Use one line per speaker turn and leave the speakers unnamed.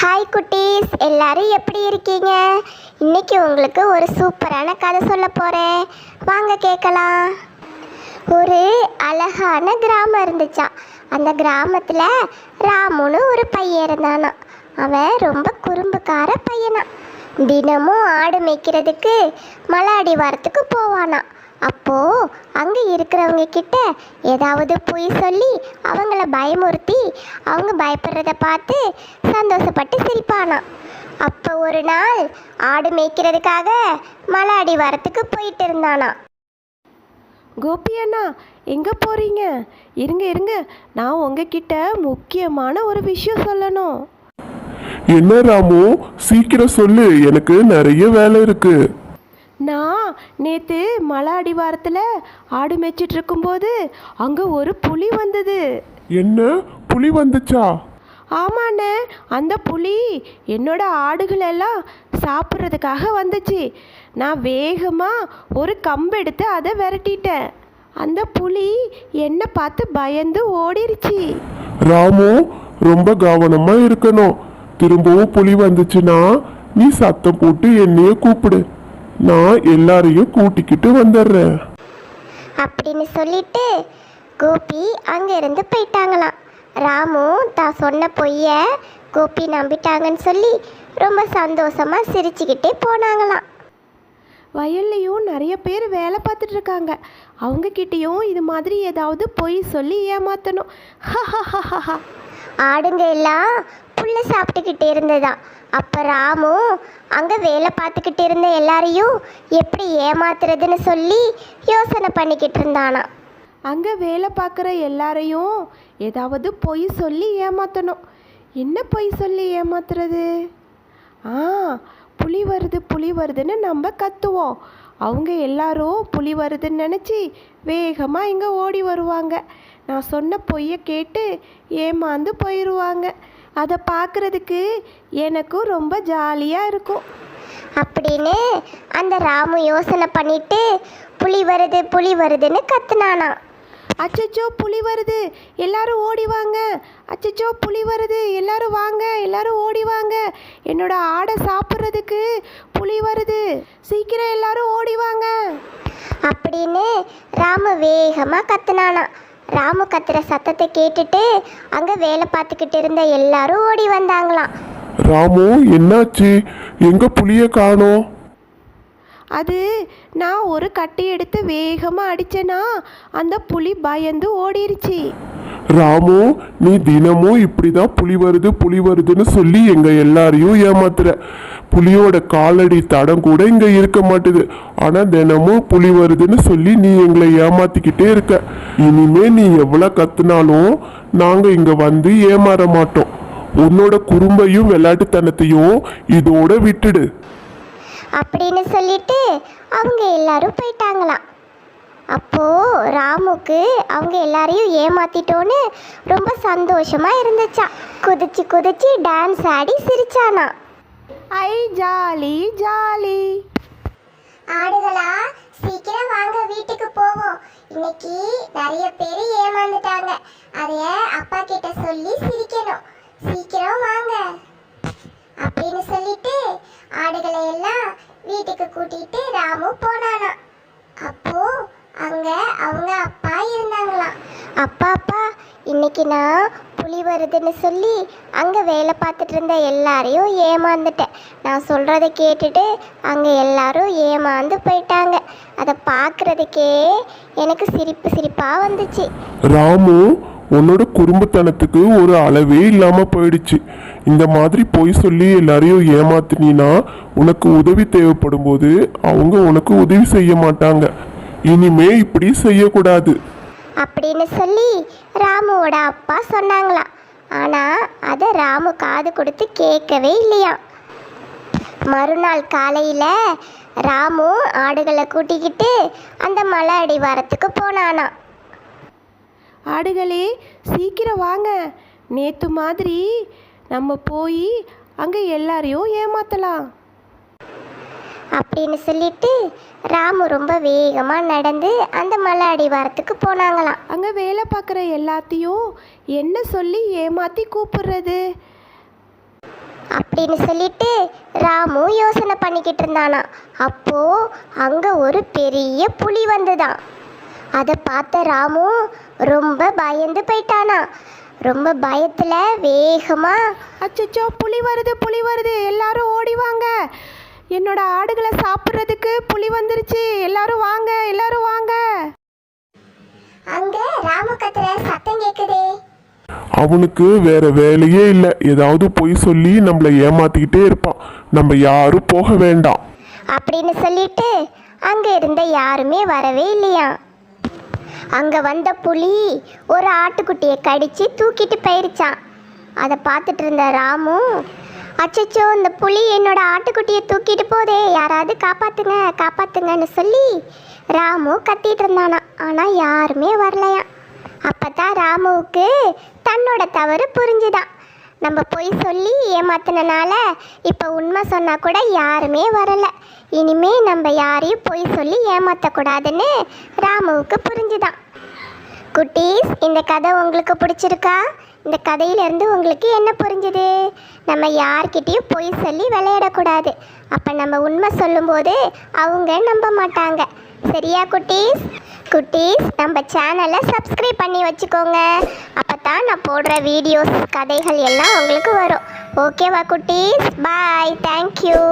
Hi குட்டீஸ். எல்லாரும் எப்படி இருக்கீங்க? இன்னைக்கு உங்களுக்கு ஒரு சூப்பரான கதை சொல்ல போகிறேன் வாங்க கேட்கலாம். ஒரு அழகான கிராமம் இருந்துச்சான் அந்த கிராமத்தில் ராமுன்னு ஒரு பையன் இருந்தானா அவன் ரொம்ப குறும்புக்கார பையனா தினமும் ஆடு மேய்க்கிறதுக்கு மலை அடிவாரத்துக்கு போவானா அப்போ அங்கே இருக்கிறவங்க கிட்ட ஏதாவது பொய் சொல்லி அவங்கள பயமுறுத்தி அவங்க பயப்படுறத பார்த்து சந்தோஷப்பட்டு சிரிப்பானாம். அப்போ ஒரு நாள் ஆடு மேய்க்கிறதுக்காக மலை அடிவாரத்துக்கு போயிட்டு இருந்தானாம்.
கோபி அண்ணா எங்கே போகிறீங்க இருங்க இருங்க. நான் உங்ககிட்ட முக்கியமான ஒரு விஷயம் சொல்லணும்.
என்ன ராமு? சீக்கிரம் சொல்லு. எனக்கு நிறைய வேலை இருக்கு.
நான் நேற்று மலை அடிவாரத்தில் ஆடு மேய்ச்சிட்டு இருக்கும்போது அங்கே ஒரு புலி வந்தது.
என்ன? புலி வந்துச்சா?
ஆமாண்ணே அந்த புலி என்னோட ஆடுகளெல்லாம் சாப்பிட்றதுக்காக வந்துச்சு. நான் வேகமாக ஒரு கம்பு எடுத்து அதை விரட்டிட்டேன். அந்த புலி என்னை பார்த்து பயந்து ஓடிருச்சு.
ராமு ரொம்ப கவனமா இருக்கணும். திரும்பவும் புலி வந்துச்சுன்னா நீ சத்தம் போட்டு என்னைய கூப்பிடு. நான் எல்லாரையும் கூட்டிக்கிட்டு வந்துடுறேன்.
அப்படின்னு சொல்லிட்டு கோபி அங்கேருந்து போயிட்டாங்களாம். ராமு தான் சொன்ன பொய்ய கோபி நம்பிட்டாங்கன்னு சொல்லி ரொம்ப சந்தோஷமா சிரிச்சுக்கிட்டே போனாங்களாம்.
வயல்லையும் நிறைய பேர் வேலை பார்த்துட்டு இருக்காங்க அவங்கக்கிட்டேயும் இது மாதிரி ஏதாவது பொய் சொல்லி ஏமாற்றணும்
ஆடுங்க எல்லாம் புல்ல சாப்பிட்டுக்கிட்டு இருந்ததாம் அப்போ ராமு அங்கே வேலை பார்த்துக்கிட்டு இருந்த எல்லாரையும் எப்படி ஏமாத்துறதுன்னு சொல்லி யோசனை பண்ணிக்கிட்டு இருந்தானா.
அங்கே வேலை பார்க்குற எல்லாரையும் ஏதாவது பொய் சொல்லி ஏமாற்றணும் என்ன பொய் சொல்லி ஏமாத்துறது? ஆ புலி வருது புலி வருதுன்னு நம்ம கத்துவோம். அவங்க எல்லாரும் புலி வருதுன்னு நினச்சி வேகமாக இங்கே ஓடி வருவாங்க. நான் சொன்ன பொய்யை கேட்டு ஏமாந்து போயிடுவாங்க அதை பார்க்குறதுக்கு எனக்கும் ரொம்ப ஜாலியாக இருக்கும்.
அப்படின்னு அந்த ராமு யோசனை பண்ணிட்டு புலி வருது புலி வருதுன்னு கத்துனானாம்
அச்சச்சோ புலி வருது எல்லாரும் ஓடி வாங்க. அச்சச்சோ புலி வருது எல்லாரும் வாங்க எல்லாரும் ஓடி வாங்க. என்னோட ஆடை சாப்பிட்றதுக்கு புலி வருது சீக்கிரம் எல்லாரும் ஓடி வாங்க.
அப்படின்னு ராமு வேகமாக கத்துனானாம் ராமு கத்துற சத்தத்தை கேட்டுட்டு அங்கே வேலை பார்த்துக்கிட்டு இருந்த எல்லாரும் ஓடி வந்தாங்களாம்.
ராமு என்னாச்சு? எங்க புலிய காணோம்
அது நான் ஒரு கட்டி எடுத்து வேகமாக அடிச்சேனா அந்த புலி பயந்து ஓடிருச்சு.
ராமு நீ தினமும் இப்படிதான் புலி வருது புலி வருதுன்னு சொல்லி எங்க எல்லாரையும் ஏமாத்துற. புலியோட காலடி தடம் கூட இங்க இருக்க மாட்டுது. ஆனா தினமும் புலி வருதுன்னு சொல்லி நீ எங்களை ஏமாத்திக்கிட்டே இருக்க. இனிமே நீ எவ்வளவு கத்துனாலும் நாங்க இங்க வந்து ஏமாற மாட்டோம். உன்னோட குறும்பையும் விளையாட்டுத்தனத்தையும் இதோட விட்டுடு.
அப்படின்னு சொல்லிட்டு அவங்க எல்லாரும் போயிட்டாங்களாம். அப்போ ராமுக்கு அவங்க எல்லாரையும் ஏமாத்திட்டோன்னு ரொம்ப சந்தோஷமா இருந்துச்சாம் குதிச்சு குதிச்சு டான்ஸ் ஆடி சிரிச்சானா.
ஐ ஜாலி ஜாலி.
ஆடுகளா சீக்கிரம் வாங்க வீட்டுக்கு போவோம். இன்னைக்கு நிறைய பேர் ஏமாந்துட்டாங்க. அதைய அப்பா கிட்ட சொல்லி சிரிக்கணும். சீக்கிரம் வாங்க. அப்படின்னு சொல்லிட்டு ஆடுகளை எல்லாம் வீட்டுக்கு கூட்டிட்டு ராமு போனானா. அப்போ அங்கே அவங்க அப்பா இருந்தாங்களாம். அப்பா அப்பா இன்னைக்கு நான் புலி வருதுன்னு சொல்லி அங்கே வேலை பார்த்துட்டு இருந்த எல்லாரையும் ஏமாந்துட்டேன். நான் சொல்கிறத கேட்டுட்டு அங்கே எல்லாரும் ஏமாந்து போயிட்டாங்க. அதை பார்க்குறதுக்கே எனக்கு சிரிப்பு சிரிப்பாக வந்துச்சு.
ராமு உன்னோட குறும்புத்தனத்துக்கு ஒரு அளவே இல்லாமல் போயிடுச்சு. இந்த மாதிரி பொய் சொல்லி எல்லாரையும் ஏமாத்தினா உனக்கு உதவி தேவைப்படும் போது அவங்க உனக்கு உதவி செய்ய மாட்டாங்க. இனிமே இப்படி செய்யக்கூடாது.
அப்படின்னு சொல்லி ராமுவோட அப்பா சொன்னாங்களாம் ஆனால் அதை ராமு காது கொடுத்து கேட்கவே இல்லையாம் மறுநாள் காலையில் ராமு ஆடுகளை கூட்டிக்கிட்டு அந்த மலை அடிவாரத்துக்கு போனானாம்
ஆடுகளே சீக்கிரம் வாங்க. நேற்று மாதிரி நம்ம போய் அங்கே எல்லாரையும் ஏமாற்றலாம்
அப்படின்னு சொல்லிட்டு ராமு ரொம்ப வேகமாக நடந்து அந்த மலை அடிவாரத்துக்கு போனாங்களாம்.
அங்கே வேலை பார்க்குற எல்லாத்தையும் என்ன சொல்லி ஏமாற்றி கூப்பிடுறது?
அப்படின்னு சொல்லிட்டு ராமு யோசனை பண்ணிக்கிட்டு இருந்தானா. அப்போ அங்க ஒரு பெரிய புலி வந்துதான். அதை பார்த்த ராமு ரொம்ப பயந்து போயிட்டானா. ரொம்ப பயத்துல வேகமா
அச்சச்சோ புலி வருது புலி வருது எல்லாரும் ஓடி வாங்க என்னோட ஆடுகளை சாப்பிட்றதுக்கு புலி வந்துருச்சு. எல்லாரும் வாங்க எல்லாரும் வாங்க.
அங்க ராமு கத்துற சத்தம் கேக்குதே.
அவனுக்கு வேற வேலையே இல்லை. ஏதாவது பொய் சொல்லி நம்மளை ஏமாத்திக்கிட்டே இருப்பான். நம்ம யாரும் போக வேண்டாம்.
அப்படின்னு சொல்லிட்டு அங்க இருந்த யாருமே வரவே இல்லையா? அங்க வந்த புலி ஒரு ஆட்டுக்குட்டியை கடிச்சு தூக்கிட்டு போயிருச்சான் அதை பார்த்துட்டு இருந்த ராமு அச்சச்சோ இந்த புலி என்னோட ஆட்டுக்குட்டியை தூக்கிட்டு போதே. யாராவது காப்பாத்துங்க காப்பாத்துங்கன்னு சொல்லி ராமு கத்திட்டு இருந்தானா. ஆனா யாருமே வரலையாம் அப்பதான் ராமுவுக்கு தன்னோட தவறு புரிஞ்சுதான் நம்ம பொய் சொல்லி ஏமாத்தினால இப்போ உண்மை சொன்னா கூட யாருமே வரல. இனிமே நம்ம யாரையும் பொய் சொல்லி ஏமாத்தக்கூடாதுன்னு ராமுவுக்கு புரிஞ்சுதான் குட்டீஸ் இந்த கதை உங்களுக்கு பிடிச்சிருக்கா? இந்த கதையிலேருந்து உங்களுக்கு என்ன புரிஞ்சுது? நம்ம யார்கிட்டேயும் பொய் சொல்லி விளையாடக்கூடாது. அப்போ நம்ம உண்மை சொல்லும்போது அவங்க நம்ப மாட்டாங்க. சரியா குட்டீஸ்? குட்டீஸ் நம்ம சேனலை சப்ஸ்கிரைப் பண்ணி வச்சுக்கோங்க. அப்போ தான் நான் போடுற வீடியோஸ் கதைகள் எல்லாம் உங்களுக்கு வரும். ஓகேவா குட்டீஸ்? Bye thank you